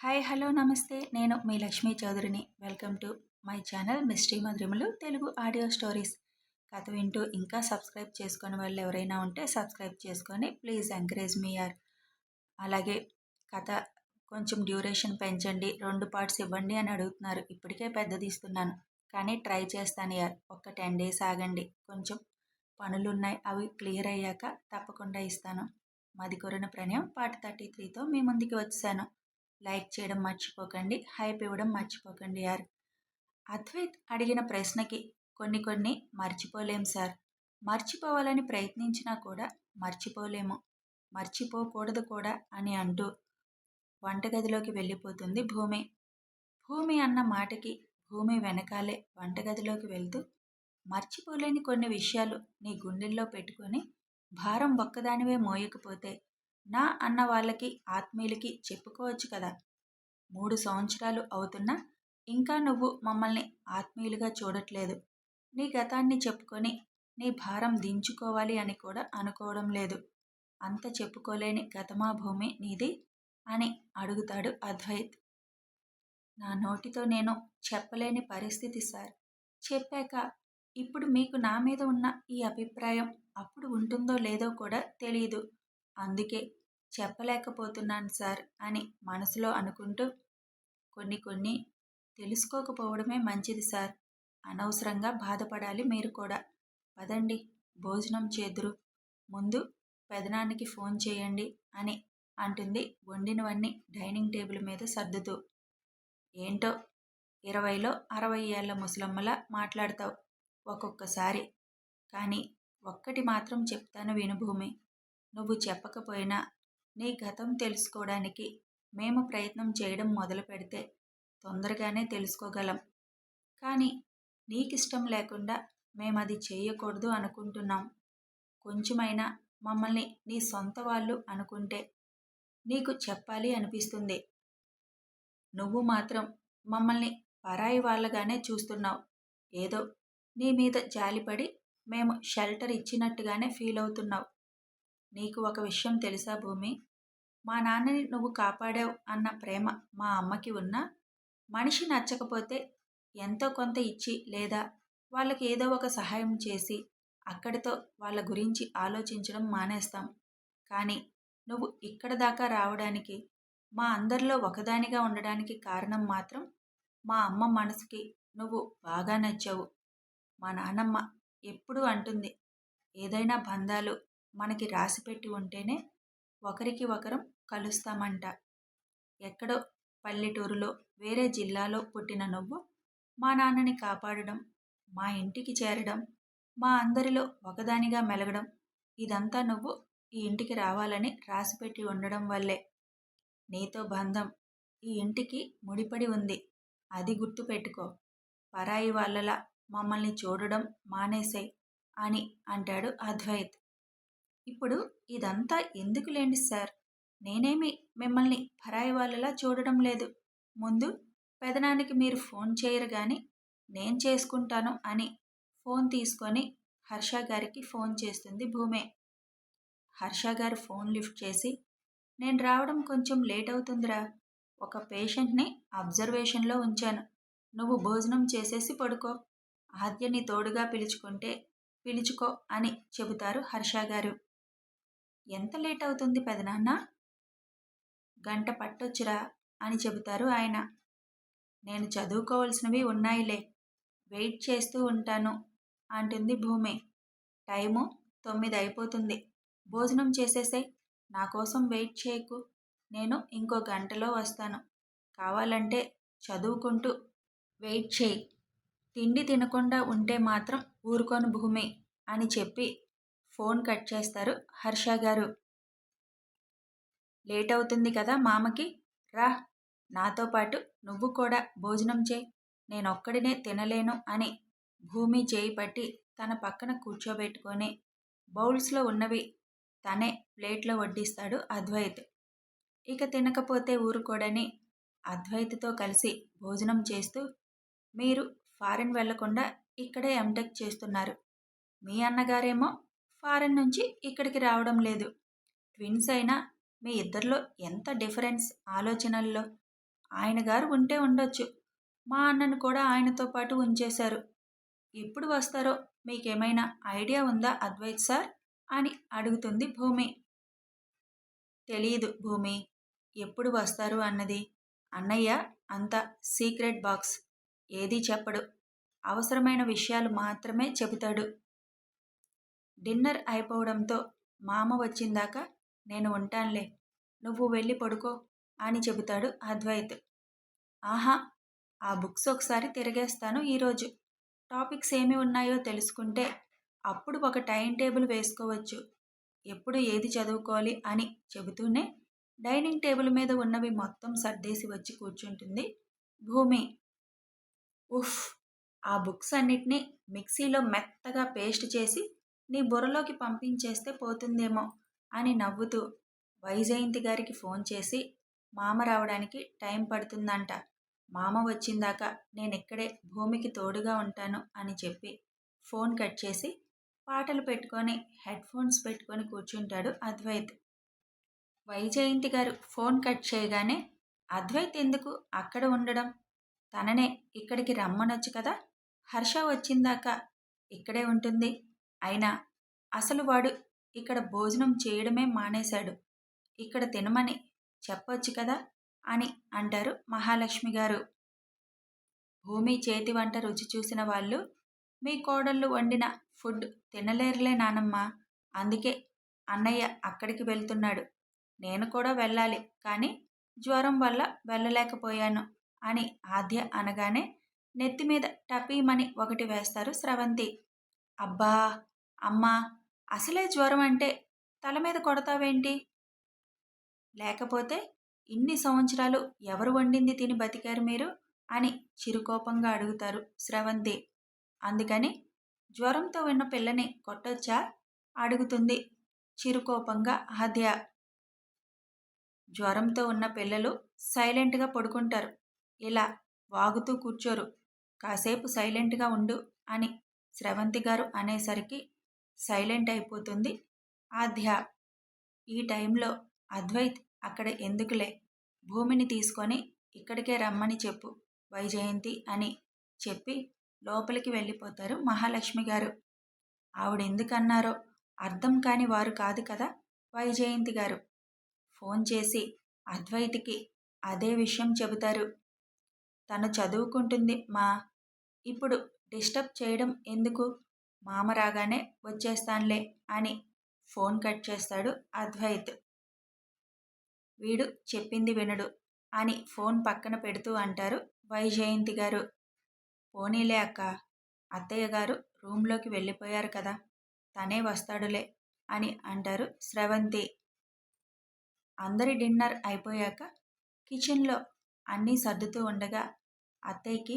Hi hello నమస్తే. నేను మీ Lakshmi చౌదరిని. Welcome to my channel mystery Madhurimulu Telugu audio stories. కథ వింటూ ఇంకా సబ్స్క్రైబ్ చేసుకునే వాళ్ళు ఎవరైనా ఉంటే సబ్స్క్రైబ్ చేసుకొని ప్లీజ్ ఎంకరేజ్ మీ యార్ అలాగే కథ కొంచెం డ్యూరేషన్ పెంచండి రెండు పార్ట్స్ ఇవ్వండి అని అడుగుతున్నారు. ఇప్పటికే పెద్దది ఇస్తున్నాను కానీ ట్రై చేస్తాను యార్. ఒక టెన్ డేస్ ఆగండి. కొంచెం పనులు ఉన్నాయి అవి క్లియర్ అయ్యాక తప్పకుండా ఇస్తాను. మది కొరిన ప్రణయం పార్ట్ థర్టీ త్రీతో మీ ముందుకి వచ్చాను లైక్ చేయడం మర్చిపోకండి హైప్ ఇవ్వడం మర్చిపోకండి యార్. అద్వైత్ అడిగిన ప్రశ్నకి కొన్ని కొన్ని మర్చిపోలేం సార్. మర్చిపోవాలని ప్రయత్నించినా కూడా మర్చిపోలేము. మర్చిపోకూడదు కూడా అని అంటూ వంటగదిలోకి వెళ్ళిపోతుంది భూమి. భూమి అన్న మాటకి భూమి వెనకాలే వంటగదిలోకి వెళ్తూ మర్చిపోలేని కొన్ని విషయాలు నీ గుండెల్లో పెట్టుకొని భారం ఒక్కదానివే మోయకపోతే నా అన్న వాళ్ళకి ఆత్మీయులకి చెప్పుకోవచ్చు కదా! మూడు సంవత్సరాలు అవుతున్నా ఇంకా నువ్వు మమ్మల్ని ఆత్మీయులుగా చూడట్లేదు. నీ గతాన్ని చెప్పుకొని నీ భారం దించుకోవాలి అని కూడా అనుకోవడం లేదు. అంత చెప్పుకోలేని గతమా భూమి నీది? అని అడుగుతాడు అద్వైత్. నా నోటితో నేను చెప్పలేని పరిస్థితి సార్. చెప్పాక ఇప్పుడు మీకు నా మీద ఉన్న ఈ అభిప్రాయం అప్పుడు ఉంటుందో లేదో కూడా తెలియదు అందుకే చెప్పలేకపోతున్నాను సార్ అని మనసులో అనుకుంటూ కొన్ని కొన్ని తెలుసుకోకపోవడమే మంచిది సార్. అనవసరంగా బాధపడాలి మీరు కూడా. పదండి భోజనం చేదురు. ముందు పెదనానికి ఫోన్ చేయండి అని అంటుంది వండినవన్నీ డైనింగ్ టేబుల్ మీద సర్దుతూ. ఏంటో ఇరవైలో అరవై ఏళ్ళ ముసలమ్మలా మాట్లాడతావు ఒక్కొక్కసారి. కానీ ఒక్కటి మాత్రం చెప్తాను వినుభూమి నువ్వు చెప్పకపోయినా నీ గతం తెలుసుకోవడానికి మేము ప్రయత్నం చేయడం మొదలు పెడితే తొందరగానే తెలుసుకోగలం. కానీ నీకిష్టం లేకుండా మేము అది చేయకూడదు అనుకుంటున్నాం. కొంచెమైనా మమ్మల్ని నీ సొంత వాళ్ళు అనుకుంటే నీకు చెప్పాలి అనిపిస్తుంది. నువ్వు మాత్రం మమ్మల్ని పరాయి వాళ్ళగానే చూస్తున్నావు. ఏదో నీ మీద జాలిపడి మేము షెల్టర్ ఇచ్చినట్టుగానే ఫీల్ అవుతున్నావు నీకు ఒక విషయం తెలుసా భూమి? మా నాన్నని నువ్వు కాపాడావు అన్న ప్రేమ మా అమ్మకి ఉన్నా మనిషి నచ్చకపోతే ఎంతో కొంత ఇచ్చి లేదా వాళ్ళకి ఏదో ఒక సహాయం చేసి అక్కడితో వాళ్ళ గురించి ఆలోచించడం మానేస్తాం. కానీ నువ్వు ఇక్కడ దాకా రావడానికి మా అందరిలో ఒకదానిగా ఉండడానికి కారణం మాత్రం మా అమ్మ మనసుకి నువ్వు బాగా నచ్చావు. మా నాన్నమ్మ ఎప్పుడూ అంటుంది ఏదైనా బంధాలు మనకి రాసిపెట్టి ఉంటేనే ఒకరికి ఒకరం కలుస్తామంట. ఎక్కడో పల్లెటూరులో వేరే జిల్లాలో పుట్టిన నువ్వు మా నాన్నని కాపాడడం మా ఇంటికి చేరడం మా అందరిలో ఒకదానిగా మెలగడం ఇదంతా నువ్వు ఈ ఇంటికి రావాలని రాసిపెట్టి ఉండడం వల్లే. నీతో బంధం ఈ ఇంటికి ముడిపడి ఉంది. అది గుర్తుపెట్టుకో పరాయి వాళ్ళలా మమ్మల్ని చూడడం మానేసాయి అని అంటాడు అద్వైత్. ఇప్పుడు ఇదంతా ఎందుకు లేండి సార్? నేనేమి మిమ్మల్ని పరాయి వాళ్ళలా చూడడం లేదు. ముందు పెదనానికి మీరు ఫోన్ చేయరు కానీ నేను చేసుకుంటాను అని ఫోన్ తీసుకొని హర్ష గారికి ఫోన్ చేస్తుంది భూమే. హర్ష గారు ఫోన్ లిఫ్ట్ చేసి నేను రావడం కొంచెం లేట్ అవుతుందిరా. ఒక పేషెంట్ని అబ్జర్వేషన్లో ఉంచాను. నువ్వు భోజనం చేసేసి పడుకో. ఆద్యని తోడుగా పిలుచుకుంటే పిలుచుకో అని చెబుతారు హర్ష గారు. ఎంత లేట్ అవుతుంది పెదనాన్న గంట పట్టొచ్చురా అని చెబుతారు ఆయన. నేను చదువుకోవాల్సినవి ఉన్నాయిలే వెయిట్ చేస్తూ ఉంటాను అంటుంది భూమి. టైము తొమ్మిది అయిపోతుంది. భోజనం చేసేసే నా కోసం వెయిట్ చేయకు. నేను ఇంకో గంటలో వస్తాను. కావాలంటే చదువుకుంటూ వెయిట్ చేయి. తిండి తినకుండా ఉంటే మాత్రం ఊరుకోను భూమి అని చెప్పి ఫోన్ కట్ చేస్తారు. హర్ష గారు లేట్ అవుతుంది కదా మామకి? రా నాతో పాటు నువ్వు కూడా భోజనం చేయి. నేనొక్కడినే తినలేను అని భూమి చేయి పట్టి తన పక్కన కూర్చోబెట్టుకొని బౌల్స్లో ఉన్నవి తనే ప్లేట్లో వడ్డిస్తాడు అద్వైత్. ఇక తినకపోతే ఊరుకోడని అద్వైత్తో కలిసి భోజనం చేస్తూ మీరు ఫారిన్ వెళ్ళకుండా ఇక్కడే ఎంటెక్ చేస్తున్నారు. మీ అన్నగారేమో ఫారెన్ నుంచి ఇక్కడికి రావడం లేదు. ట్విన్స్ అయినా మీ ఇద్దరిలో ఎంత డిఫరెన్స్ ఆలోచనల్లో? ఆయన గారు ఉంటే ఉండొచ్చు. మా అన్నను కూడా ఆయనతో పాటు ఉంచేశారు. ఎప్పుడు వస్తారో మీకేమైనా ఐడియా ఉందా అద్వైత్ సార్? అని అడుగుతుంది భూమి. తెలియదు భూమి. ఎప్పుడు వస్తారు అన్నది? అన్నయ్య అంత సీక్రెట్ బాక్స్. ఏదీ చెప్పడు. అవసరమైన విషయాలు మాత్రమే చెబుతాడు. డిన్నర్ అయిపోవడంతో మామ వచ్చిందాక నేను ఉంటానులే నువ్వు వెళ్ళి పడుకో అని చెబుతాడు అద్వైత్. ఆహా ఆ బుక్స్ ఒకసారి తిరిగేస్తాను ఈరోజు. టాపిక్స్ ఏమి ఉన్నాయో తెలుసుకుంటే అప్పుడు ఒక టైం టేబుల్ వేసుకోవచ్చు. ఎప్పుడు ఏది చదువుకోవాలి అని చెబుతూనే డైనింగ్ టేబుల్ మీద ఉన్నవి మొత్తం సర్దేసి వచ్చి కూర్చుంటుంది భూమి. ఉఫ్ ఆ బుక్స్ అన్నిటినీ మిక్సీలో మెత్తగా పేస్ట్ చేసి నీ బుర్రలోకి పంపించేస్తే పోతుందేమో అని నవ్వుతూ వైజయంతి గారికి ఫోన్ చేసి మామ రావడానికి టైం పడుతుందంట. మామ వచ్చిందాక నేను ఇక్కడే భూమికి తోడుగా ఉంటాను అని చెప్పి ఫోన్ కట్ చేసి పాటలు పెట్టుకొని హెడ్ ఫోన్స్ పెట్టుకొని కూర్చుంటాడు అద్వైత్. వైజయంతి గారు ఫోన్ కట్ చేయగానే అద్వైత్ ఎందుకు అక్కడ ఉండడం? తననే ఇక్కడికి రమ్మనొచ్చు కదా? హర్ష వచ్చిందాక ఇక్కడే ఉంటుంది. అయినా అసలు వాడు ఇక్కడ భోజనం చేయడమే మానేశాడు. ఇక్కడ తినమని చెప్పొచ్చు కదా? అని అంటారు మహాలక్ష్మి గారు. భూమి చేతి వంట రుచి చూసిన వాళ్ళు మీ కోడళ్ళు వండిన ఫుడ్ తినలేరులే నానమ్మ. అందుకే అన్నయ్య అక్కడికి వెళ్తున్నాడు. నేను కూడా వెళ్ళాలి కానీ జ్వరం వల్ల వెళ్ళలేకపోయాను అని ఆద్య అనగానే నెత్తి మీద టపీమని ఒకటి వేస్తారు స్రవంతి. అబ్బా! అమ్మా! అసలే జ్వరం అంటే తల మీద కొడతావేంటి? లేకపోతే ఇన్ని సంవత్సరాలు ఎవరు వండింది తిని బతికారు మీరు? అని చిరుకోపంగా అడుగుతారు స్రవంతి. అందుకని జ్వరంతో ఉన్న పిల్లని కొట్టొచ్చా? అడుగుతుంది చిరుకోపంగా హద్య జ్వరంతో ఉన్న పిల్లలు సైలెంట్గా పడుకుంటారు. ఇలా వాగుతూ కూర్చోరు. కాసేపు సైలెంట్గా ఉండు అని స్రవంతి గారు అనేసరికి సైలెంట్ అయిపోతుంది. ఆధ్య ఈ టైంలో అద్వైత్ అక్కడ ఎందుకులే? భూమిని తీసుకొని ఇక్కడికే రమ్మని చెప్పు వైజయంతి అని చెప్పి లోపలికి వెళ్ళిపోతారు మహాలక్ష్మి గారు. ఆవిడ ఎందుకన్నారో అర్థం కాని వారు కాదు కదా వైజయంతి గారు. ఫోన్ చేసి అద్వైతికి అదే విషయం చెబుతారు. తను చదువుకుంటుంది మా. ఇప్పుడు డిస్టర్బ్ చేయడం ఎందుకు? మామ రాగానే వచ్చేస్తానులే అని ఫోన్ కట్ చేస్తాడు అద్వైత్. వీడు చెప్పింది వినడు అని ఫోన్ పక్కన పెడుతూ అంటారు వైజయంతి గారు. పోనీలే అక్క అత్తయ్య గారు రూమ్లోకి వెళ్ళిపోయారు కదా తనే వస్తాడులే అని అంటారు స్రవంతి. అందరి డిన్నర్ అయిపోయాక కిచెన్లో అన్నీ సర్దుతూ ఉండగా అత్తయ్యకి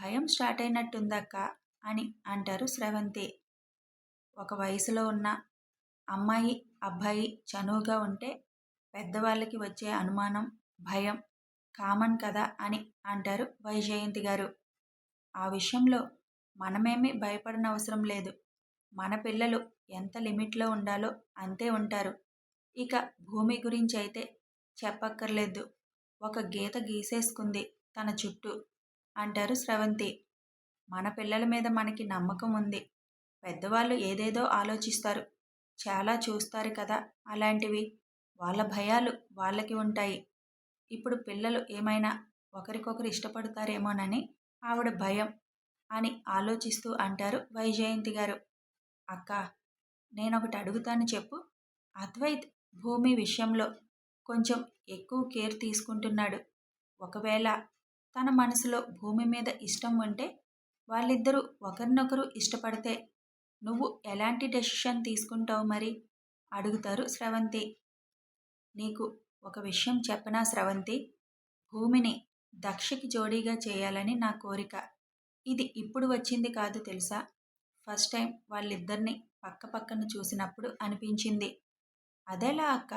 భయం స్టార్ట్ అయినట్టుందక్క అని అంటారు స్రవంతి. ఒక వయసులో ఉన్న అమ్మాయి అబ్బాయి చనువుగా ఉంటే పెద్దవాళ్ళకి వచ్చే అనుమానం భయం కామన్ కదా అని అంటారు వైజయంతి గారు. ఆ విషయంలో మనమేమీ భయపడనవసరం లేదు. మన పిల్లలు ఎంత లిమిట్లో ఉండాలో అంతే ఉంటారు. ఇక భూమి గురించి అయితే చెప్పక్కర్లేదు. ఒక గీత గీసేసుకుంది తన చుట్టూ. అంటారు స్రవంతి. మన పిల్లల మీద మనకి నమ్మకం ఉంది. పెద్దవాళ్ళు ఏదేదో ఆలోచిస్తారు. చాలా చూస్తారు కదా అలాంటివి. వాళ్ళ భయాలు వాళ్ళకి ఉంటాయి. ఇప్పుడు పిల్లలు ఏమైనా ఒకరికొకరు ఇష్టపడతారేమోనని ఆవిడ భయం అని ఆలోచిస్తూ అంటారు వైజయంతి గారు. అక్క నేనొకటి అడుగుతాను చెప్పు. అద్వైత్ భూమి విషయంలో కొంచెం ఎక్కువ కేర్ తీసుకుంటున్నాడు. ఒకవేళ తన మనసులో భూమి మీద ఇష్టం ఉంటే వాళ్ళిద్దరూ ఒకరినొకరు ఇష్టపడితే నువ్వు ఎలాంటి డెసిషన్ తీసుకుంటావు మరి? అడుగుతారు స్రవంతి. నీకు ఒక విషయం చెప్పనా స్రవంతి? భూమిని దక్షకి జోడీగా చేయాలని నా కోరిక. ఇది ఇప్పుడు వచ్చింది కాదు తెలుసా? ఫస్ట్ టైం వాళ్ళిద్దరిని పక్క పక్కన చూసినప్పుడు అనిపించింది. అదేలా అక్క?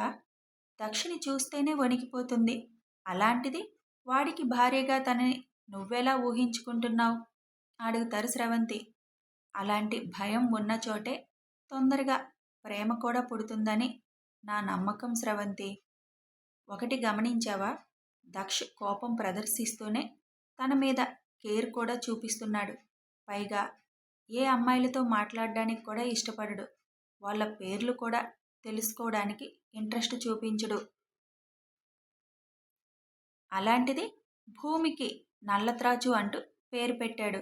దక్షిణి చూస్తేనే వణికిపోతుంది. అలాంటిది వాడికి భార్యగా తనని నువ్వెలా ఊహించుకుంటున్నావు? అడుగుతారు స్రవంతి. అలాంటి భయం ఉన్న చోటే తొందరగా ప్రేమ కూడా పుడుతుందని నా నమ్మకం స్రవంతి. ఒకటి గమనించావా? దక్ష కోపం ప్రదర్శిస్తూనే తన మీద కేర్ కూడా చూపిస్తున్నాడు. పైగా ఏ అమ్మాయిలతో మాట్లాడడానికి కూడా ఇష్టపడడు. వాళ్ళ పేర్లు కూడా తెలుసుకోవడానికి ఇంట్రెస్ట్ చూపించడు. అలాంటిది భూమికి నల్లత్రాచు అంటూ పేరు పెట్టాడు.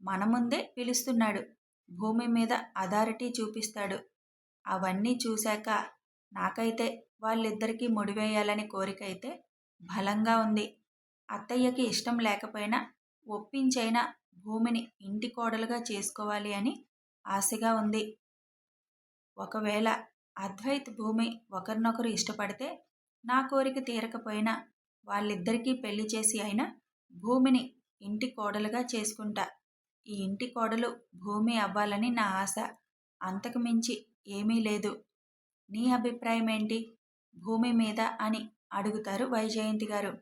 మన ముందే పిలుస్తున్నాడు. భూమి మీద అథారిటీ చూపిస్తాడు. అవన్నీ చూశాక నాకైతే వాళ్ళిద్దరికీ ముడివేయాలని కోరిక అయితే బలంగా ఉంది. అత్తయ్యకి ఇష్టం లేకపోయినా ఒప్పించైనా భూమిని ఇంటి కోడలుగా చేసుకోవాలి అని ఆశగా ఉంది. ఒకవేళ అద్వైత్ భూమి ఒకరినొకరు ఇష్టపడితే నా కోరిక తీరకపోయినా వాళ్ళిద్దరికీ పెళ్ళి చేసి అయినా భూమిని ఇంటి కోడలుగా చేసుకుంటా. ఈ ఇంటి కోడలు భూమి అవ్వాలని నా ఆశ. అంతకు మించి ఏమీ లేదు. నీ అభిప్రాయం ఏంటి భూమి మీద అని అడుగుతారు వైజయంతి గారు.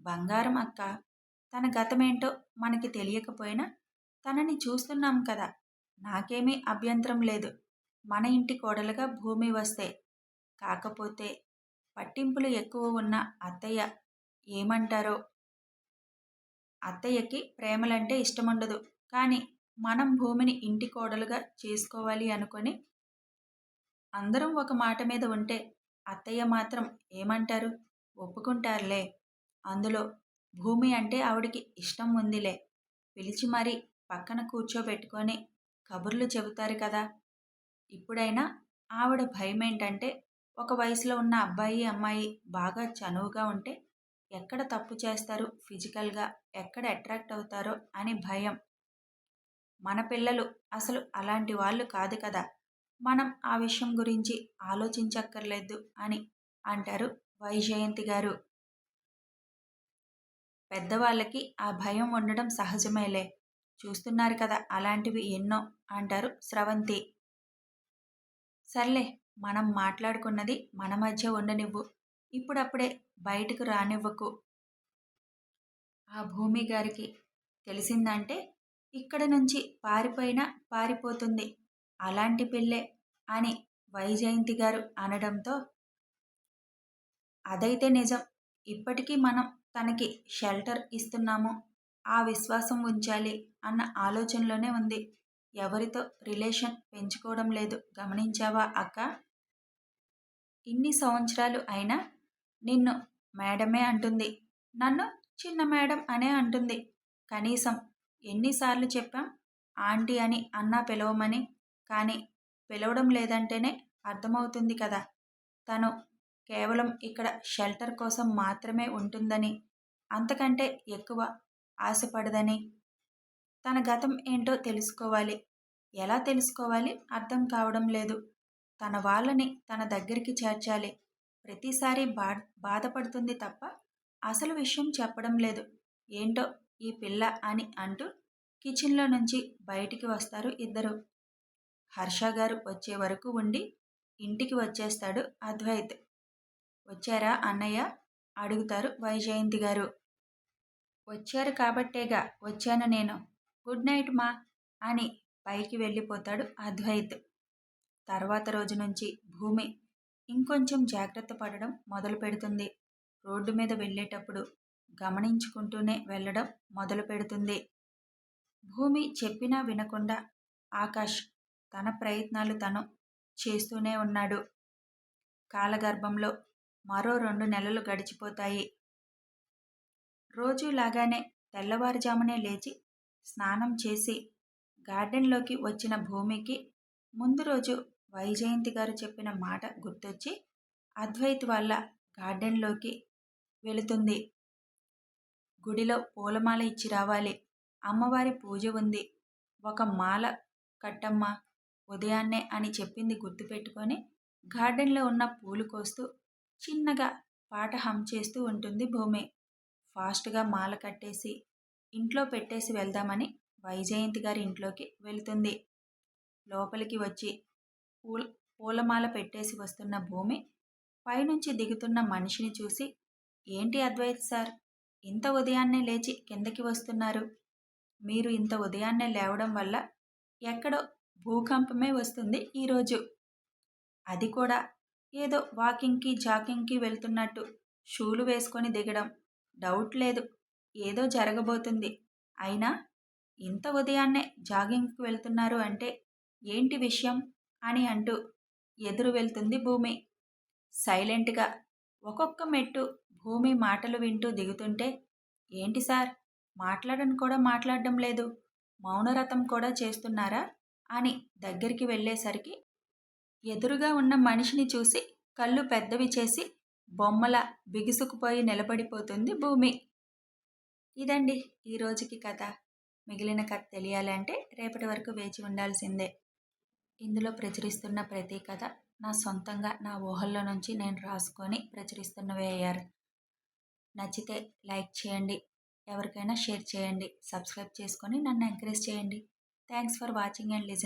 బంగారం అక్క తన గతమేంటో మనకి తెలియకపోయినా తనని చూస్తున్నాం కదా. నాకేమీ అభ్యంతరం లేదు. మన ఇంటి కోడలుగా భూమి వస్తే. కాకపోతే పట్టింపులు ఎక్కువ ఉన్న అత్తయ్య ఏమంటారో? అత్తయ్యకి ప్రేమలంటే ఇష్టముండదు. కానీ మనం భూమిని ఇంటి కోడలుగా చేసుకోవాలి అనుకొని అందరం ఒక మాట మీద ఉంటే అత్తయ్య మాత్రం ఏమంటారు? ఒప్పుకుంటారులే. అందులో భూమి అంటే ఆవిడికి ఇష్టం ఉందిలే. పిలిచి మరీ పక్కన కూర్చోబెట్టుకొని కబుర్లు చెబుతారు కదా. ఇప్పుడైనా ఆవిడ భయం ఏంటంటే ఒక వయసులో ఉన్న అబ్బాయి అమ్మాయి బాగా చనువుగా ఉంటే ఎక్కడ తప్పు చేస్తారు? ఫిజికల్గా ఎక్కడ అట్రాక్ట్ అవుతారో? అని భయం. మన పిల్లలు అసలు అలాంటి వాళ్ళు కాదు కదా! మనం ఆ విషయం గురించి ఆలోచించక్కర్లేదు అని అంటారు వైజయంతి గారు. పెద్దవాళ్ళకి ఆ భయం ఉండడం సహజమేలే. చూస్తున్నారు కదా! అలాంటివి ఎన్నో అంటారు స్రవంతి. సర్లే మనం మాట్లాడుకున్నది మన మధ్య ఉండనివ్వు. ఇప్పుడప్పుడే బయటకు రానివ్వకు. ఆ భూమి గారికి తెలిసిందంటే ఇక్కడ నుంచి పారిపోయినా పారిపోతుంది. అలాంటి పిల్లే అని వైజయంతి గారు అనడంతో అదైతే నిజం. ఇప్పటికీ మనం తనకి షెల్టర్ ఇస్తున్నాము. ఆ విశ్వాసం ఉంచాలి అన్న ఆలోచనలోనే ఉంది. ఎవరితో రిలేషన్ పెంచుకోవడం లేదు. గమనించావా అక్క? ఇన్ని సంవత్సరాలు అయినా నిన్ను మేడమే అంటుంది. నన్ను చిన్న మేడం అనే అంటుంది. కనీసం ఎన్నిసార్లు చెప్పాం? ఆంటీ అని అన్నా పిలవమని. కానీ పిలవడం లేదంటేనే అర్థమవుతుంది కదా. తను కేవలం ఇక్కడ షెల్టర్ కోసం మాత్రమే ఉంటుందని. అంతకంటే ఎక్కువ ఆశపడదని. తన గతం ఏంటో తెలుసుకోవాలి. ఎలా తెలుసుకోవాలి? అర్థం కావడం లేదు. తన వాళ్ళని తన దగ్గరికి చేర్చాలి. ప్రతిసారి బా బాధపడుతుంది తప్ప అసలు విషయం చెప్పడం లేదు. ఏంటో ఈ పిల్ల అని అంటూ కిచెన్లో నుంచి బయటికి వస్తారు ఇద్దరు. హర్ష గారు వచ్చే వరకు ఉండి ఇంటికి వచ్చేస్తాడు అద్వైత్. వచ్చారా అన్నయ్య? అడుగుతారు వైజయంతి గారు. వచ్చారు కాబట్టేగా వచ్చాను నేను. గుడ్ నైట్ మా అని పైకి వెళ్ళిపోతాడు అద్వైత్. తర్వాత రోజు నుంచి భూమి ఇంకొంచెం జాగ్రత్త పడడం మొదలు పెడుతుంది. రోడ్డు మీద వెళ్ళేటప్పుడు గమనించుకుంటూనే వెళ్ళడం మొదలు పెడుతుంది. భూమి చెప్పినా వినకుండా ఆకాష్ తన ప్రయత్నాలు తను చేస్తూనే ఉన్నాడు. కాలగర్భంలో మరో రెండు నెలలు గడిచిపోతాయి. రోజులాగానే తెల్లవారుజామునే లేచి స్నానం చేసి గార్డెన్లోకి వచ్చిన భూమికి ముందు రోజు వైజయంతి గారు చెప్పిన మాట గుర్తొచ్చి అద్వైత్ వాళ్ళ గార్డెన్లోకి వెళుతుంది. గుడిలో పూలమాల ఇచ్చి రావాలి. అమ్మవారి పూజ ఉంది. ఒక మాల కట్టమ్మ ఉదయాన్నే అని చెప్పింది గుర్తుపెట్టుకొని గార్డెన్లో ఉన్న పూలు కోస్తూ చిన్నగా పాట హమ్ చేస్తూ ఉంటుంది భూమి. ఫాస్ట్గా మాల కట్టేసి ఇంట్లో పెట్టేసి వెళ్దామని వైజయంతి గారి ఇంట్లోకి వెళుతుంది. లోపలికి వచ్చి పూల పూలమాల పెట్టేసి వస్తున్న భూమి పైనుంచి దిగుతున్న మనిషిని చూసి ఏంటి అద్వైత్ సార్ ఇంత ఉదయాన్నే లేచి కిందకి వస్తున్నారు? మీరు ఇంత ఉదయాన్నే లేవడం వల్ల ఎక్కడో భూకంపమే వస్తుంది ఈరోజు అది కూడా ఏదో వాకింగ్కి జాకింగ్కి వెళ్తున్నట్టు షూలు వేసుకొని దిగడం. డౌట్ లేదు. ఏదో జరగబోతుంది. అయినా ఇంత ఉదయాన్నే జాగింగ్కి వెళ్తున్నారు అంటే ఏంటి విషయం? అని అంటూ ఎదురు వెళ్తుంది భూమి. సైలెంట్గా ఒక్కొక్క మెట్టు భూమి మాటలు వింటూ దిగుతుంటే ఏంటి సార్? మాట్లాడని కూడా మాట్లాడడం లేదు. మౌనరథం కూడా చేస్తున్నారా? అని దగ్గరికి వెళ్ళేసరికి ఎదురుగా ఉన్న మనిషిని చూసి కళ్ళు పెద్దవి చేసి బొమ్మల బిగుసుకుపోయి నిలబడిపోతుంది భూమి. ఇదండి ఈ రోజుకి కథ. మిగిలిన కథ తెలియాలంటే రేపటి వరకు వేచి ఉండాల్సిందే. ఇందులో ప్రచురిస్తున్న ప్రతి కథ నా సొంతంగా నా ఊహల్లో నుంచి నేను రాసుకొని ప్రచురిస్తున్నవే అయ్యారు. నచ్చితే లైక్ చేయండి. ఎవరికైనా షేర్ చేయండి. సబ్స్క్రైబ్ చేసుకొని నన్ను ఎంకరేజ్ చేయండి. Thanks for watching and listen